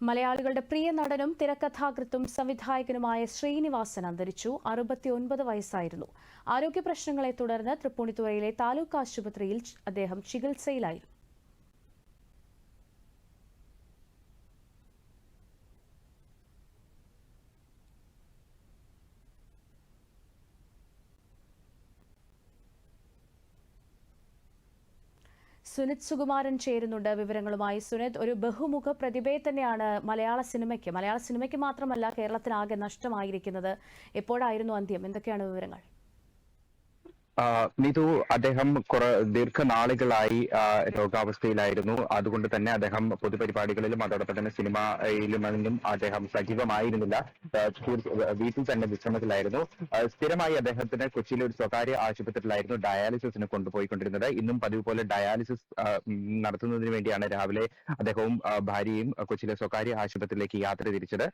മലയാളികളുടെ പ്രിയ നടനും തിരക്കഥാകൃത്തും സംവിധായകനുമായ ശ്രീനിവാസൻ അന്തരിച്ചു. അറുപത്തിയൊൻപത് വയസ്സായിരുന്നു. ആരോഗ്യ പ്രശ്നങ്ങളെ തുടർന്ന് തൃപ്പൂണിത്തുറയിലെ താലൂക്ക് ആശുപത്രിയിൽ അദ്ദേഹം ചികിത്സയിലായിരുന്നു. സുനിത് സുകുമാരൻ ചേരുന്നുണ്ട് വിവരങ്ങളുമായി. സുനിത് ഒരു ബഹുമുഖ പ്രതിഭയെ തന്നെയാണ് മലയാള സിനിമയ്ക്ക് മലയാള സിനിമയ്ക്ക് മാത്രമല്ല കേരളത്തിനാകെ നഷ്ടമായിരിക്കുന്നത്. എപ്പോഴായിരുന്നു അന്ത്യം? എന്തൊക്കെയാണ് വിവരങ്ങൾ? നിതു അദ്ദേഹം കുറെ ദീർഘനാളുകളായി രോഗാവസ്ഥയിലായിരുന്നു. അതുകൊണ്ട് തന്നെ അദ്ദേഹം പൊതുപരിപാടികളിലും അതോടൊപ്പം തന്നെ സിനിമയിലുമൊന്നും അദ്ദേഹം സജീവമായിരുന്നില്ല. വീട്ടിൽ തന്നെ വിശ്രമത്തിലായിരുന്നു. സ്ഥിരമായി അദ്ദേഹത്തിന് കൊച്ചിയിലെ ഒരു സ്വകാര്യ ആശുപത്രിയിലായിരുന്നു ഡയാലിസിസിന് കൊണ്ടുപോയിക്കൊണ്ടിരുന്നത്. ഇന്നും പതിവ് പോലെ ഡയാലിസിസ് നടത്തുന്നതിന് വേണ്ടിയാണ് രാവിലെ അദ്ദേഹവും ഭാര്യയും കൊച്ചിയിലെ സ്വകാര്യ ആശുപത്രിയിലേക്ക് യാത്ര തിരിച്ചത്.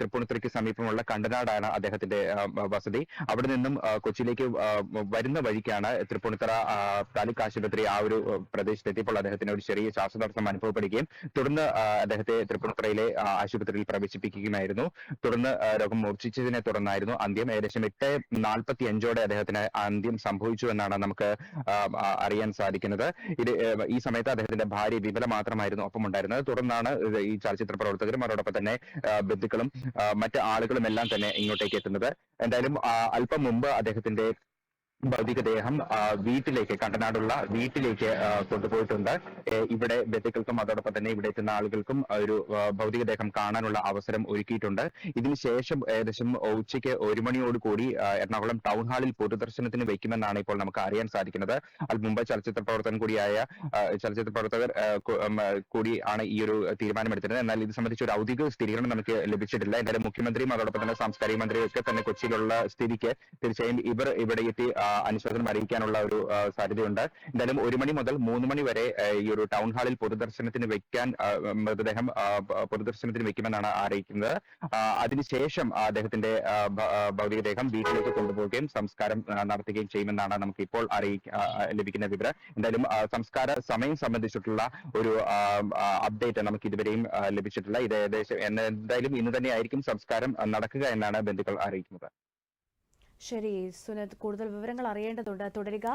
തൃപ്പൂണിത്തുറയ്ക്ക് സമീപമുള്ള കണ്ടനാടാണ് അദ്ദേഹത്തിന്റെ വസതി. അവിടെ നിന്നും കൊച്ചിയിലേക്ക് വരുന്ന വഴിക്കാണ് തൃപ്പൂണിത്തറ താലൂക്ക് ആശുപത്രി ആ ഒരു പ്രദേശത്ത് പ്രദേശത്തെത്തിയപ്പോൾ അദ്ദേഹത്തിന് ഒരു ചെറിയ ശ്വാസതടസ്സം അനുഭവപ്പെടുകയും തുടർന്ന് അദ്ദേഹത്തെ തൃപ്പൂണിത്തറയിലെ ആശുപത്രിയിൽ പ്രവേശിപ്പിക്കുകയുമായിരുന്നു. തുടർന്ന് രോഗം മൂർച്ഛിച്ചതിനെ തുടർന്നായിരുന്നു അന്ത്യം. ഏകദേശം എട്ട് നാൽപ്പത്തി അഞ്ചോടെ അദ്ദേഹത്തിന് അന്ത്യം സംഭവിച്ചു എന്നാണ് നമുക്ക് അറിയാൻ സാധിക്കുന്നത്. ഇത് ഈ സമയത്ത് അദ്ദേഹത്തിന്റെ ഭാര്യ വിമല മാത്രമായിരുന്നു ഒപ്പം ഉണ്ടായിരുന്നത് തുടർന്നാണ് ഈ ചലച്ചിത്ര പ്രവർത്തകരും അവരോടൊപ്പം തന്നെ ബന്ധുക്കളും മറ്റ് ആളുകളും എല്ലാം തന്നെ ഇങ്ങോട്ടേക്ക് എത്തുന്നത്. എന്തായാലും അല്പം മുമ്പ് അദ്ദേഹത്തിന്റെ ഭൗതികദേഹം ദേഹം വീട്ടിലേക്ക് കണ്ടനാടുള്ള വീട്ടിലേക്ക് കൊണ്ടുപോയിട്ടുണ്ട്. ഇവിടെ ബന്ധുക്കൾക്കും അതോടൊപ്പം തന്നെ ഇവിടെ എത്തുന്ന ആളുകൾക്കും ഒരു ഭൗതികദേഹം കാണാനുള്ള അവസരം ഒരുക്കിയിട്ടുണ്ട്. ഇതിനുശേഷം ഏകദേശം ഉച്ചയ്ക്ക് ഒരു മണിയോട് കൂടി എറണാകുളം ടൗൺ ഹാളിൽ പൊതുദർശനത്തിന് വെക്കുമെന്നാണ് ഇപ്പോൾ നമുക്ക് അറിയാൻ സാധിക്കുന്നത്. അത് മുമ്പ് ചലച്ചിത്ര പ്രവർത്തകൻ കൂടിയായ ചലച്ചിത്ര പ്രവർത്തകർ കൂടി ആണ് ഈ ഒരു തീരുമാനമെടുത്തത് എന്നാൽ ഇത് സംബന്ധിച്ച് ഒരു ഔദ്യോഗിക സ്ഥിരീകരണം നമുക്ക് ലഭിച്ചിട്ടില്ല. എന്തായാലും മുഖ്യമന്ത്രിയും അതോടൊപ്പം തന്നെ സാംസ്കാരിക മന്ത്രിയൊക്കെ തന്നെ കൊച്ചിയിലുള്ള സ്ഥിതിക്ക് തീർച്ചയായും ഇവർ ഇവിടെ എത്തി അനുശോചനം അറിയിക്കാനുള്ള ഒരു സാധ്യതയുണ്ട്. എന്തായാലും ഒരു മണി മുതൽ മൂന്ന് മണി വരെ ഈ ഒരു ടൗൺ ഹാളിൽ പൊതുദർശനത്തിന് വെക്കാൻ മൃതദേഹം പൊതുദർശനത്തിന് വെക്കുമെന്നാണ് അറിയിക്കുന്നത്. അതിനുശേഷം അദ്ദേഹത്തിന്റെ ഭൗതികദേഹം വീട്ടിലേക്ക് കൊണ്ടുപോവുകയും സംസ്കാരം നടത്തുകയും ചെയ്യുമെന്നാണ് നമുക്ക് ഇപ്പോൾ ആ, ലഭിക്കുന്ന വിവരം. എന്തായാലും സംസ്കാര സമയം സംബന്ധിച്ചിട്ടുള്ള ഒരു അപ്ഡേറ്റ് നമുക്ക് ഇതുവരെയും ലഭിച്ചിട്ടില്ല. ഇത് ഏകദേശം എന്തായാലും ഇന്ന് തന്നെ ആയിരിക്കും സംസ്കാരം നടക്കുക എന്നാണ് ബന്ധുക്കൾ അറിയിക്കുന്നത്. ശരി സുനത് കൂടുതൽ വിവരങ്ങൾ അറിയേണ്ടതുണ്ട്. തുടരുക.